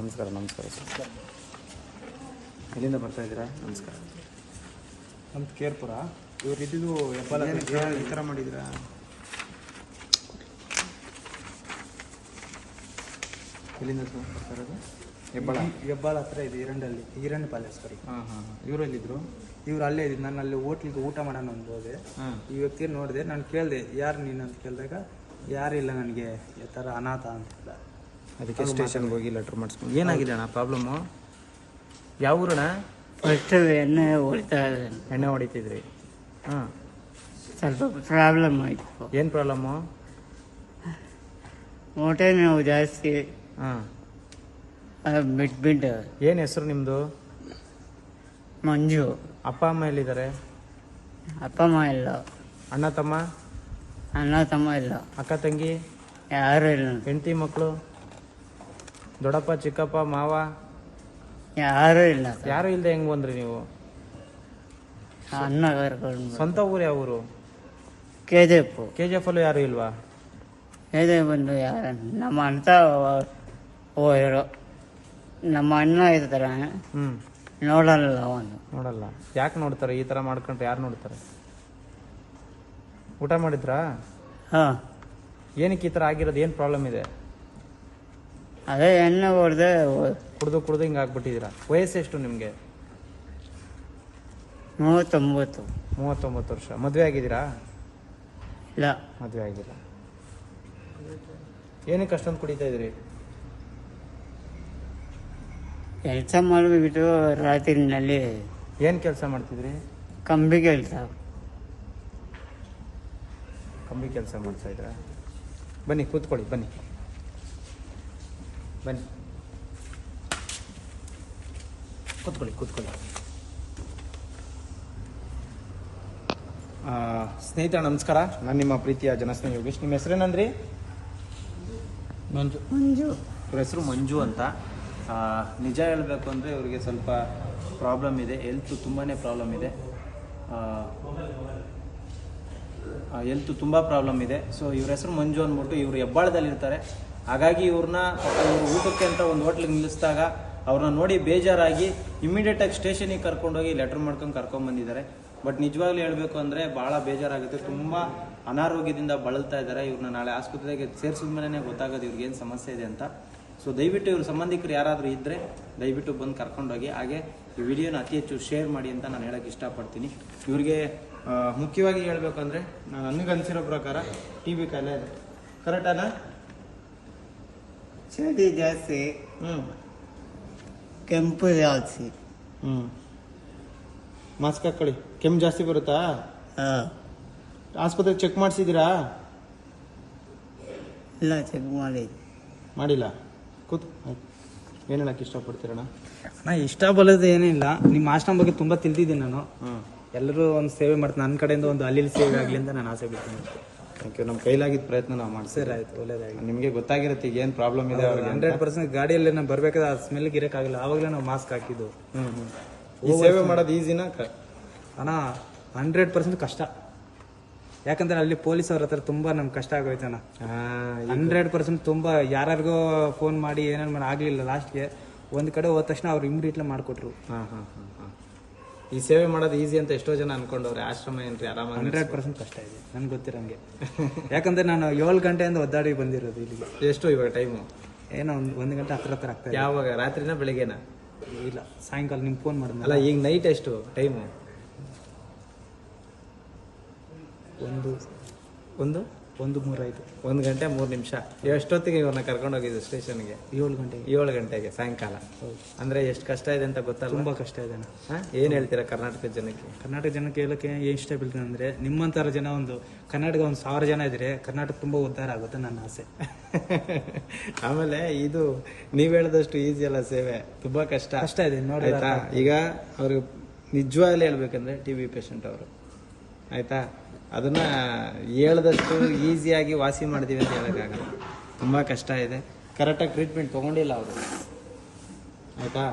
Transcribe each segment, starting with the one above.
ನಮಸ್ಕಾರ ನಮಸ್ಕಾರ ಸರ್. ಎಲ್ಲಿಂದ ಬರ್ತಾ ಇದ್ದೀರಾ? ನಮಸ್ಕಾರ. ನಮ್ದು ಕೇರ್ಪುರ. ಇವ್ರು ಇದ್ದಿದ್ದು ಈ ಥರ ಮಾಡಿದ್ದೀರಾ? ಎಲ್ಲಿಂದ ಸರ್ ಹೆಬ್ಬಾಳ. ಹೆಬ್ಬಾಳ ಹತ್ರ ಇದೆ ಈರಂಡಲ್ಲಿ ಈರಂಡ್ ಪ್ಯಾಲೇಸ್ ಬರೀ ಹಾಂ ಹಾಂ ಹಾಂ. ಇವರು ಎಲ್ಲಿದ್ರು ಇವ್ರು ಅಲ್ಲೇ ಇದ್ದು ನಾನು ಅಲ್ಲಿ ಹೋಟ್ಲಿಗೆ ಊಟ ಮಾಡೋಣ ಅಂತ ಹೋದೆ. ಹಾಂ. ಈ ವ್ಯಕ್ತಿ ನೋಡಿದೆ. ನಾನು ಕೇಳಿದೆ ಯಾರು ನೀನು? ಅಂತ ಕೇಳಿದಾಗ ಯಾರಿಲ್ಲ ನನಗೆ. ಈ ಥರ ಅನಾಥ ಅಂತಿಲ್ಲ ಅದಕ್ಕೆ ಸ್ಟೇಷನ್ಗೆ ಹೋಗಿ ಲೆಟ್ರ್ ಮಾಡಿಸ್ಕೊಂಡು. ಏನಾಗಿದೆ ಅಣ್ಣ ಪ್ರಾಬ್ಲಮ್ಮು ಯಾವ ಊರಣ ಫಸ್ಟ್ ಎಣ್ಣೆ ಹೊಡಿತಾ ಎಣ್ಣೆ ಹೊಡಿತಿದ್ರಿ. ಹಾಂ. ಸ್ವಲ್ಪ ಪ್ರಾಬ್ಲಮ್ ಆಯಿತು. ಏನು ಪ್ರಾಬ್ಲಮ್ಮು ಹೊಟ್ಟೆ ನೋವು ಜಾಸ್ತಿ. ಬಿಟ್ಬಿಟ್ಟು ಏನು ಹೆಸರು ನಿಮ್ಮದು ಮಂಜು. ಅಪ್ಪ ಅಮ್ಮ ಎಲ್ಲಿದ್ದಾರೆ? ಅಪ್ಪ ಅಮ್ಮ ಇಲ್ಲ. ಅಣ್ಣ ತಮ್ಮ? ಅಣ್ಣ ತಮ್ಮ ಇಲ್ಲ. ಅಕ್ಕ ತಂಗಿ? ಯಾರು ಇಲ್ಲ. ಹೆಂಡತಿ ಮಕ್ಕಳು ದೊಡ್ಡಪ್ಪ ಚಿಕ್ಕಪ್ಪ ಮಾವ? ಯಾರು ಇಲ್ಲ. ಯಾರು ಇಲ್ಲದೆ ಹೆಂಗ್ ಬಂದ್ರಿ ನೀವು? ಅಣ್ಣ ಕರ್ಕೊಂಡು ಸ್ವಂತ ಊರು ಯಾವ ಊರು? K G F K G F ಅಲ್ಲೂ ಯಾರು ಇಲ್ವಾ? ಕೆ ಜಿ ಎಫ್ ಬಂದು ಯಾರು ನಮ್ಮ ಅಂತ ಹೋಗಿರೋ ನಮ್ಮ ಅಣ್ಣ ಇರ್ತಾರೆ. ಹ್ಞೂ ನೋಡಲ್ಲ ಅವನು. ನೋಡಲ್ಲ. ಯಾಕೆ ನೋಡ್ತಾರೆ? ಈ ತರ ಮಾಡ್ಕೊಂಡ್ರೆ ಯಾರು ನೋಡ್ತಾರೆ? ಊಟ ಮಾಡಿದ್ರಾ? ಹಾಂ. ಏನಕ್ಕೆ ಈ ತರ ಆಗಿರೋದು? ಏನು ಪ್ರಾಬ್ಲಮ್ ಇದೆ? ಅದೇ ಎಣ್ಣೆ ಹೊಡೆದೆ ಕುಡ್ದು ಕುಡ್ದು ಹಿಂಗೆ ಆಗ್ಬಿಟ್ಟಿದ್ದೀರಾ? ವಯಸ್ಸು ಎಷ್ಟು ನಿಮಗೆ? ಮೂವತ್ತೊಂಬತ್ತು. ಮೂವತ್ತೊಂಬತ್ತು ವರ್ಷ. ಮದುವೆ ಆಗಿದ್ದೀರಾ? ಇಲ್ಲ. ಮದುವೆ ಆಗಿಲ್ಲ. ಏನಕ್ಕೆ ಅಷ್ಟೊಂದು ಕುಡಿತಾ ಇದ್ರಿ ಕೆಲಸ ಮಾಡಿಬಿಟ್ಟು ರಾತ್ರಿನಲ್ಲಿ. ಏನು ಕೆಲಸ ಮಾಡ್ತಿದ್ರಿ? ಕಂಬಿ ಕೆಲಸ. ಕಂಬಿ ಕೆಲಸ ಮಾಡ್ತಾ ಇದ್ರ? ಬನ್ನಿ ಕೂತ್ಕೊಳ್ಳಿ ಬನ್ನಿ. ಬನ್ನಿ. ಕೂತ್ಕೊಳ್ಳಿ ಕೂತ್ಕೊಳ್ಳಿ. ಆ, ಸ್ನೇಹಿತರ ನಮಸ್ಕಾರ. ನಾನು ನಿಮ್ಮ ಪ್ರೀತಿಯ ಜನಸ್ನೇಹ ಯೋಗೇಶ್. ನಿಮ್ಮ ಹೆಸರೇನಂದ್ರಿ? ಮಂಜು. ಮಂಜು. ಇವ್ರ ಹೆಸರು ಮಂಜು ಅಂತ. ನಿಜ ಹೇಳಬೇಕು ಅಂದರೆ ಇವರಿಗೆ ಸ್ವಲ್ಪ ಪ್ರಾಬ್ಲಮ್ ಇದೆ. ಹೆಲ್ತ್ ತುಂಬಾ ಪ್ರಾಬ್ಲಮ್ ಇದೆ. ಹೆಲ್ತ್ ತುಂಬ ಪ್ರಾಬ್ಲಮ್ ಇದೆ. ಸೊ ಇವ್ರ ಹೆಸರು ಮಂಜು ಅಂದ್ಬಿಟ್ಟು ಇವರು ಹೆಬ್ಬಾಳದಲ್ಲಿರ್ತಾರೆ ಹಾಗಾಗಿ ಇವ್ರನ್ನ ಇವರು ಊಟಕ್ಕೆ ಅಂತ ಒಂದು ಹೋಟ್ಲಿಗೆ ನಿಲ್ಲಿಸಿದಾಗ ಅವ್ರನ್ನ ನೋಡಿ ಬೇಜಾರಾಗಿ ಇಮಿಡಿಯೇಟಾಗಿ ಸ್ಟೇಷನಿಗೆ ಕರ್ಕೊಂಡೋಗಿ ಲೆಟ್ರ್ ಮಾಡ್ಕೊಂಡು ಕರ್ಕೊಂಬಂದಿದ್ದಾರೆ ಬಟ್ ನಿಜವಾಗ್ಲೂ ಹೇಳಬೇಕು ಅಂದರೆ ಭಾಳ ಬೇಜಾರಾಗುತ್ತೆ. ತುಂಬ ಅನಾರೋಗ್ಯದಿಂದ ಬಳಲ್ತಾ ಇದ್ದಾರೆ. ಇವ್ರನ್ನ ನಾಳೆ ಆಸ್ಪತ್ರೆಗೆ ಸೇರಿಸಿದ ಮೇಲೆ ಗೊತ್ತಾಗೋದು ಇವ್ರಿಗೆ ಏನು ಸಮಸ್ಯೆ ಇದೆ ಅಂತ. ಸೊ ದಯವಿಟ್ಟು ಇವ್ರ ಸಂಬಂಧಿಕರು ಯಾರಾದರೂ ಇದ್ದರೆ ದಯವಿಟ್ಟು ಬಂದು ಕರ್ಕೊಂಡೋಗಿ ಹಾಗೆ ಈ ವಿಡಿಯೋನ ಅತಿ ಹೆಚ್ಚು ಶೇರ್ ಮಾಡಿ ಅಂತ ನಾನು ಹೇಳೋಕ್ಕೆ ಇಷ್ಟಪಡ್ತೀನಿ. ಇವರಿಗೆ ಮುಖ್ಯವಾಗಿ ಹೇಳಬೇಕು ಅಂದರೆ ನನಗೆ ಅನಿಸಿರೋ ಪ್ರಕಾರ ಟಿ ವಿ ಕಾಯಿಲೆ ಇದೆ. ಕರೆಕ್ಟ್ ಅಲ್ಲ ಚಳಿ ಜಾಸ್ತಿ. ಹ್ಞೂ ಕೆಂಪು ಜಾಸ್ತಿ. ಹ್ಞೂ ಮಾಸ್ಕ್ ಹಾಕೊಳ್ಳಿ ಕೆಮ್ಮು ಜಾಸ್ತಿ ಬರುತ್ತಾ? ಹಾಂ. ಆಸ್ಪತ್ರೆಗೆ ಚೆಕ್ ಮಾಡಿಸಿದ್ದೀರಾ? ಇಲ್ಲ ಚೆಕ್ ಮಾಡಿ ಮಾಡಿಲ್ಲ? ಕೂತ್ ಏನು ಹೇಳಕ್ಕೆ ಇಷ್ಟಪಡ್ತೀರಣ್ಣ? ನಾ ಇಷ್ಟ ಬಲ್ಲದು ಏನಿಲ್ಲ. ನಿಮ್ಮ ಆಶ್ರಮ ಬಗ್ಗೆ ತುಂಬ ತಿಳಿದಿದ್ದೀನಿ ನಾನು. ಎಲ್ಲರೂ ಒಂದು ಸೇವೆ ಮಾಡ್ತೀನಿ ನನ್ನ ಕಡೆಯಿಂದ ಒಂದು ಅಲ್ಲಿ ಸೇವೆ ಆಗಲಿ ಅಂತ ನಾನು ಆಸೆ ಬಿಡ್ತೀನಿ ಥ್ಯಾಂಕ್ ಯು ನಮ್ಮ ಕೈಲಾಗಿದ್ದ ಪ್ರಯತ್ನ ನಾವು ಮಾಡಿಸಿ ಸರ್ ಆಯ್ತು. ಒಳ್ಳೇದಾಗಿ ನಿಮಗೆ ಗೊತ್ತಾಗಿರುತ್ತೆ ಈಗ ಏನು ಪ್ರಾಬ್ಲಮ್ ಇದೆ ಅವ್ರಿಗೆ ಹಂಡ್ರೆಡ್ ಪರ್ಸೆಂಟ್ ಗಾಡಿಯಲ್ಲಿ ನಾವು ಬರಬೇಕಾದ್ರೆ ಆ ಸ್ಮೆಲ್ಗೆ ಇರೋಕ್ಕಾಗಲ್ಲ ಆವಾಗಲೇ ನಾವು ಮಾಸ್ಕ್ ಹಾಕಿದ್ದು. ಹ್ಞೂ ಹ್ಞೂ ಈ ಸೇವೆ ಮಾಡೋದು ಈಸಿನಾ ಕ ಅಣ್ಣ ಹಂಡ್ರೆಡ್ ಪರ್ಸೆಂಟ್ ಕಷ್ಟ. ಯಾಕಂದ್ರೆ ಅಲ್ಲಿ ಪೊಲೀಸ್ ಅವ್ರ ಹತ್ರ ತುಂಬಾ ನಮ್ಗೆ ಕಷ್ಟ ಆಗೋಯ್ತು ಅಣ್ಣ. ಹಾಂ ಹಂಡ್ರೆಡ್ ಪರ್ಸೆಂಟ್ ತುಂಬಾ ಯಾರ್ಯಾರಿಗೋ ಫೋನ್ ಮಾಡಿ ಏನೇನು ಮಾಡಿ ಆಗಲಿಲ್ಲ ಲಾಸ್ಟ್ಗೆ ಒಂದು ಕಡೆ ಹೋದ ತಕ್ಷಣ ಅವ್ರು ಇಮ್ಮಿಡಿಯೇಟ್ಲಿ ಮಾಡಿಕೊಟ್ರು. ಹಾಂ ಹಾಂ ಹಾಂ ಹಾಂ. ಈ ಸೇವೆ ಮಾಡೋದು ಈಸಿ ಅಂತ ಎಷ್ಟೋ ಜನ ಅನ್ಕೊಂಡವ್ರೆ ಆಶ್ರಮ ಏನ್ರಿ ಆರಾಮಾಗಿ ಹಂಡ್ರೆಡ್ ಪರ್ಸೆಂಟ್ ಕಷ್ಟ ಇದೆ ನನ್ಗೆ ಗೊತ್ತಿರಂಗೆ ಯಾಕಂದ್ರೆ ನಾನು ಏಳು ಗಂಟೆಯಿಂದ ಒದ್ದಾಡಿ ಬಂದಿರೋದು ಇಲ್ಲಿ ಎಷ್ಟು ಇವಾಗ ಟೈಮು ಏನೋ ಒಂದು ಒಂದು ಗಂಟೆ ಹತ್ರ ಹತ್ರ ಆಗ್ತಾ ಇದೆ. ಯಾವಾಗ? ರಾತ್ರಿನ ಬೆಳಿಗ್ಗೆನ? ಇಲ್ಲ ಸಾಯಂಕಾಲ ನಿಮ್ಗೆ ಫೋನ್ ಅಲ್ಲ ಮಾಡಿದ್ನಲ್ಲ ಈಗ ನೈಟ್ ಎಷ್ಟು ಟೈಮು ಒಂದು ಒಂದು ಒಂದು ಮೂರೈದು ಒಂದು ಗಂಟೆ ಮೂರು ನಿಮಿಷ. ಎಷ್ಟೊತ್ತಿಗೆ ಇವನ್ನ ಕರ್ಕೊಂಡು ಹೋಗಿದ್ದು ಸ್ಟೇಷನ್ಗೆ? ಏಳು ಗಂಟೆಗೆ. ಏಳು ಗಂಟೆಗೆ ಸಾಯಂಕಾಲ. ಅಂದ್ರೆ ಎಷ್ಟು ಕಷ್ಟ ಇದೆ ಅಂತ ಗೊತ್ತಲ್ಲ ತುಂಬ ಕಷ್ಟ ಇದೆ ಏನ್ ಹಾಂ? ಏನು ಹೇಳ್ತೀರಾ ಕರ್ನಾಟಕದ ಜನಕ್ಕೆ? ಕರ್ನಾಟಕ ಜನಕ್ಕೆ ಹೇಳೋಕ್ಕೆ ಏನು ಇಷ್ಟ ಬೀಳ್ತೀನಿ ಅಂದರೆ ನಿಮ್ಮಂಥರ ಜನ ಒಂದು ಕರ್ನಾಟಕ ಒಂದು ಸಾವಿರ ಜನ ಇದ್ರೆ ಕರ್ನಾಟಕ ತುಂಬ ಉದ್ಧಾರ ಆಗುತ್ತೆ ನನ್ನ ಆಸೆ. ಆಮೇಲೆ ಇದು ನೀವ್ ಹೇಳಿದಷ್ಟು ಈಸಿ ಅಲ್ಲ ಸೇವೆ. ತುಂಬಾ ಕಷ್ಟ. ಕಷ್ಟ ಇದೆ ನೋಡಿ ಆಯ್ತಾ? ಈಗ ಅವ್ರಿಗೆ ನಿಜವಾಗ್ಲೇ ಹೇಳ್ಬೇಕಂದ್ರೆ ಟಿ ಬಿ ಪೇಷಂಟ್ ಅವರು. ಆಯ್ತಾ? ಅದನ್ನ ಹೇಳ್ದಷ್ಟು ಈಸಿಯಾಗಿ ವಾಸಿ ಮಾಡ್ತೀವಿ ಅಂತ ಹೇಳೋಕ್ಕಾಗಲ್ಲ ತುಂಬ ಕಷ್ಟ ಇದೆ. ಕರೆಕ್ಟಾಗಿ ಟ್ರೀಟ್ಮೆಂಟ್ ತೊಗೊಂಡಿಲ್ಲ ಅವರು. ಆಯಿತಾ?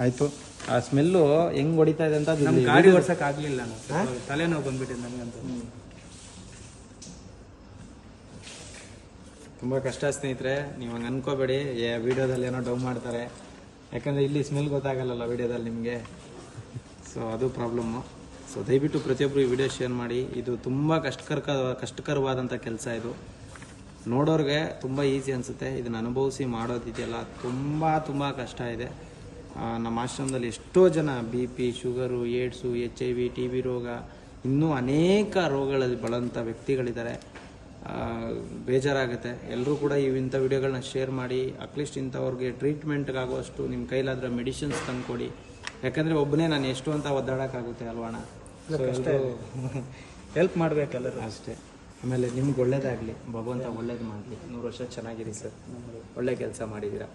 ಆಯಿತು. ಆ ಸ್ಮೆಲ್ಲು ಹೆಂಗ್ ಹೊಡಿತಾ ಇದೆ ಅಂತ ಅದು ನಮ್ ಗಾಡಿ ಓಡಿಸೋಕೆ ಓಡ್ಸಕ್ ಆಗ್ಲಿಲ್ಲ ನಾನು ತಲೆನೋವು ಬಂದ್ಬಿಟ್ಟಿದೆ ನನಗಂತೂ ತುಂಬ ಕಷ್ಟ ಸ್ನೇಹಿತರೆ ನೀವು ಹಂಗೆ ಅನ್ಕೋಬೇಡಿ. ಏ ವಿಡಿಯೋದಲ್ಲಿ ಏನೋ ಡೌ ಮಾಡ್ತಾರೆ. ಯಾಕಂದರೆ ಇಲ್ಲಿ ಸ್ಮೆಲ್ ಗೊತ್ತಾಗಲ್ಲಲ್ಲ ವಿಡಿಯೋದಲ್ಲಿ ನಿಮಗೆ. ಸೊ ಅದು ಪ್ರಾಬ್ಲಮ್ಮು ಸೊ ದಯವಿಟ್ಟು ಪ್ರತಿಯೊಬ್ಬರು ಈ ವಿಡಿಯೋ ಶೇರ್ ಮಾಡಿ. ಇದು ತುಂಬ ಕಷ್ಟಕರ ಕಷ್ಟಕರವಾದಂಥ ಕೆಲಸ ಇದು. ನೋಡೋರಿಗೆ ತುಂಬ ಈಸಿ ಅನಿಸುತ್ತೆ. ಇದನ್ನು ಅನುಭವಿಸಿ ಮಾಡೋದಿದೆಯಲ್ಲ ತುಂಬ ತುಂಬ ಕಷ್ಟ ಇದೆ. ನಮ್ಮ ಆಶ್ರಮದಲ್ಲಿ ಎಷ್ಟೋ ಜನ B P sugar AIDS H I V T B ರೋಗ, ಇನ್ನೂ ಅನೇಕ ರೋಗಗಳಲ್ಲಿ ಬಳಂಥ ವ್ಯಕ್ತಿಗಳಿದ್ದಾರೆ. ಬೇಜಾರಾಗುತ್ತೆ. ಎಲ್ಲರೂ ಕೂಡ ಈ ಇಂಥ ವಿಡಿಯೋಗಳನ್ನ ಶೇರ್ ಮಾಡಿ. ಅಟ್ಲೀಸ್ಟ್ ಇಂಥವ್ರಿಗೆ ಟ್ರೀಟ್ಮೆಂಟ್ಗಾಗುವಷ್ಟು ನಿಮ್ಮ ಕೈಲಾದ್ರೆ ಮೆಡಿಸಿನ್ಸ್ ತಂದ್ಕೊಡಿ. ಯಾಕಂದರೆ ಒಬ್ಬನೇ ನಾನು ಎಷ್ಟು ಅಂತ ಒದ್ದಾಡೋಕ್ಕಾಗುತ್ತೆ ಅಲ್ವಾಣ ಹೆಲ್ಪ್ ಮಾಡ್ಬೇಕಲ್ಲ ಅಷ್ಟೇ. ಆಮೇಲೆ ನಿಮ್ಗೆ ಒಳ್ಳೇದಾಗಲಿ ಭಗವಂತ ಒಳ್ಳೇದು ಮಾಡಲಿ. ನೂರು ವರ್ಷ ಚೆನ್ನಾಗಿರಿ ಸರ್. ಒಳ್ಳೆ ಕೆಲಸ ಮಾಡಿದ್ದೀರಾ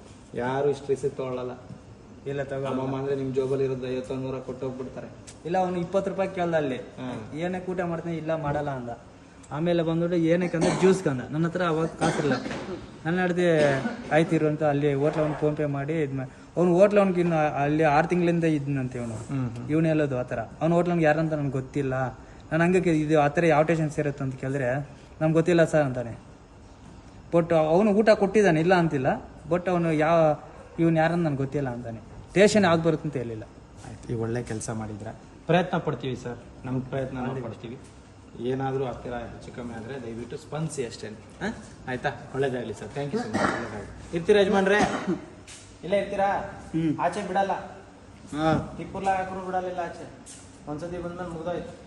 ಯಾರು ಇಷ್ಟು ರಿಸಿಕ್ ತೊಗೊಳ್ಳಲ್ಲ ಇಲ್ಲ ತಗೋ ಅಂದ್ರೆ ಅಂದರೆ ನಿಮ್ಮ ಜೋಬಲ್ಲಿ ಇರೋದು ಐವತ್ತು ನೂರ ಕೊಟ್ಟೋಗ್ಬಿಡ್ತಾರೆ. ಇಲ್ಲ ಅವ್ನು ಇಪ್ಪತ್ತು ರೂಪಾಯಿ ಕೇಳ್ದ ಅಲ್ಲಿ. ಏನಕ್ಕೆ ಊಟ ಮಾಡ್ತೀನಿ ಇಲ್ಲ ಮಾಡಲ್ಲ ಅಂದ. ಆಮೇಲೆ ಬಂದ್ಬಿಟ್ಟು ಏನಕ್ಕೆ ಅಂದ್ರೆ ಜ್ಯೂಸ್ ಕಂದ ನನ್ನ ಹತ್ರ ಅವಾಗ ಕಾಸಿಲ್ಲ ನನ್ನ ನಡ್ದೆ ಆಯ್ತಿರು ಅಂತ ಅಲ್ಲಿ ಹೋಟ್ಲ ಒಂದು ಫೋನ್ ಪೇ ಮಾಡಿ ಇದ್ ಅವ್ನು ಹೋಟ್ಲ್ ಅವ್ನಿಗೆ ಇನ್ನು ಅಲ್ಲಿ ಆರು ತಿಂಗಳಿಂದ ಇದ್ನಂತೆ ಇವನು. ಇವನು ಹೇಳೋದು ಆ ಥರ. ಅವ್ನು ಹೋಟ್ಲ್ ಅವ್ನಿಗೆ ಯಾರಂತ ನನಗೆ ಗೊತ್ತಿಲ್ಲ. ನಾನು ಹಂಗೆ ಇದು ಆ ಥರ ಯಾವ ಟೇಷನ್ ಸೇರುತ್ತೆ ಅಂತ ಕೇಳಿದ್ರೆ ನಮ್ಗೆ ಗೊತ್ತಿಲ್ಲ ಸರ್ ಅಂತಾನೆ. ಬಟ್ ಅವನು ಊಟ ಕೊಟ್ಟಿದ್ದಾನೆ ಇಲ್ಲ ಅಂತಿಲ್ಲ. ಬಟ್ ಅವನು ಯಾವ ಇವನು ಯಾರಂತ ನನಗೆ ಗೊತ್ತಿಲ್ಲ ಅಂತಾನೆ. ಟೇಷನ್ ಯಾವ್ದು ಬರುತ್ತೆ ಅಂತ ಹೇಳಿಲ್ಲ. ಆಯ್ತು ಈಗ ಒಳ್ಳೆ ಕೆಲಸ ಮಾಡಿದ್ರೆ. ಪ್ರಯತ್ನ ಪಡ್ತೀವಿ ಸರ್. ನಮ್ಮ ಪ್ರಯತ್ನ ಪಡ್ತೀವಿ ಏನಾದರೂ ಹತ್ತಿರ ಹೆಚ್ಚು ಕಮ್ಮಿ ಆದರೆ ದಯವಿಟ್ಟು ಸ್ಪಂದಿಸಿ ಅಷ್ಟೇ ಹಾಂ? ಆಯಿತಾ? ಒಳ್ಳೇದಾಗಲಿ sir. Thank you so much ಒಳ್ಳೇದಾಗಲಿ. ಇರ್ತೀರಾ ಯಜಮಾನ್ರೆ? ಇಲ್ಲೇ ಇರ್ತೀರಾ? ಆಚೆ ಬಿಡಲ್ಲ. ಹಾಂ. ತಿಪ್ಪುರ್ಲಾಗ ಬಿಡಲ್ಲ ಇಲ್ಲ ಆಚೆ. ಒಂದ್ಸತಿ ಬಂದ್ಮೇಲೆ ಮುಗ್ದೋಯ್ತು.